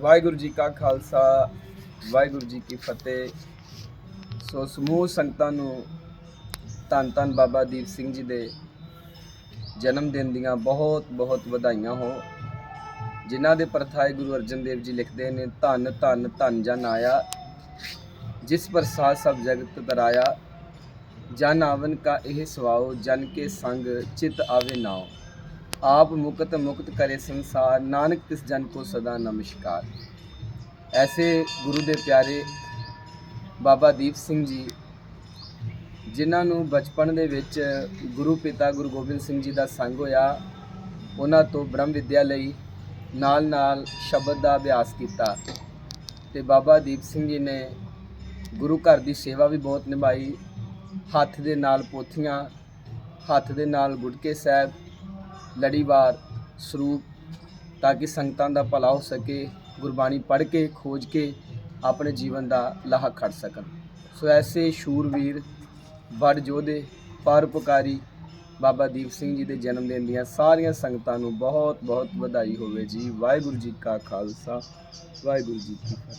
ਵਾਹਿਗੁਰੂ ਜੀ ਕਾ ਖਾਲਸਾ, ਵਾਹਿਗੁਰੂ ਜੀ ਕੀ ਫਤਿਹ। ਸੋ ਸਮੂਹ ਸੰਗਤਾਂ ਨੂੰ ਧੰਨ ਧੰਨ ਬਾਬਾ ਦੀਪ ਸਿੰਘ ਜੀ ਦੇ ਜਨਮ ਦਿਨ ਦੀਆਂ ਬਹੁਤ ਬਹੁਤ ਵਧਾਈਆਂ ਹੋ ਜਿਨ੍ਹਾਂ ਦੇ ਪਰਥਾਏ ਗੁਰੂ ਅਰਜਨ ਦੇਵ ਜੀ ਲਿਖਦੇ ਨੇ, ਧੰਨ ਧੰਨ ਧੰਨ ਜਨ ਆਇਆ। ਜਿਸ ਪ੍ਰਸਾਦ ਸਭ ਜਗਤ ਤਰਾਇਆ ਜਨ ਆਵਨ ਕਾ ਇਹ ਸਵਾਓ, ਜਨ ਕੇ ਸੰਗ ਚਿਤ ਆਵੇ ਨਾਉ ਆਪ ਮੁਕਤ ਮੁਕਤ ਕਰੇ ਸੰਸਾਰ, ਨਾਨਕ ਤਿਸ ਜਨ ਕੋ ਸਦਾ ਨਮਸਕਾਰ। ਐਸੇ ਗੁਰੂ ਦੇ ਪਿਆਰੇ ਬਾਬਾ ਦੀਪ ਸਿੰਘ ਜੀ, ਜਿਨ੍ਹਾਂ ਨੂੰ ਬਚਪਨ ਦੇ ਵਿੱਚ ਗੁਰੂ ਪਿਤਾ ਗੁਰੂ ਗੋਬਿੰਦ ਸਿੰਘ ਜੀ ਦਾ ਸੰਗ ਹੋਇਆ, ਉਹਨਾਂ ਤੋਂ ਬ੍ਰਹਮ ਵਿਦਿਆ ਲਈ ਨਾਲ ਨਾਲ ਸ਼ਬਦ ਦਾ ਅਭਿਆਸ ਕੀਤਾ ਤੇ ਬਾਬਾ ਦੀਪ ਸਿੰਘ ਜੀ ਨੇ ਗੁਰੂ ਘਰ ਦੀ ਸੇਵਾ ਵੀ ਬਹੁਤ ਨਿਭਾਈ। ਹੱਥ ਦੇ ਨਾਲ ਪੋਥੀਆਂ, ਹੱਥ ਦੇ ਨਾਲ ਗੁਟਕੇ ਸਾਹਿਬ ਲੜੀਵਾਰ ਸਰੂਪ ਤਾਂ ਕਿ ਸੰਗਤਾਂ ਦਾ ਭਲਾ ਹੋ ਸਕੇ, ਗੁਰਬਾਣੀ ਪੜ੍ਹ ਕੇ, ਖੋਜ ਕੇ ਆਪਣੇ ਜੀਵਨ ਦਾ ਲਾਹਾ ਖੜ ਸਕਣ। ਸੋ ਐਸੇ ਸ਼ੂਰਵੀਰ, ਵੜ ਯੋਧੇ ਪਰਉਪਕਾਰੀ ਬਾਬਾ ਦੀਪ ਸਿੰਘ ਜੀ ਦੇ ਜਨਮ ਦਿਨ ਦੀਆਂ ਸਾਰੀਆਂ ਸੰਗਤਾਂ ਨੂੰ ਬਹੁਤ ਬਹੁਤ ਵਧਾਈ ਹੋਵੇ ਜੀ। ਵਾਹਿਗੁਰੂ ਜੀ ਕਾ ਖਾਲਸਾ, ਵਾਹਿਗੁਰੂ ਜੀ ਕੀ ਫਤਿਹ।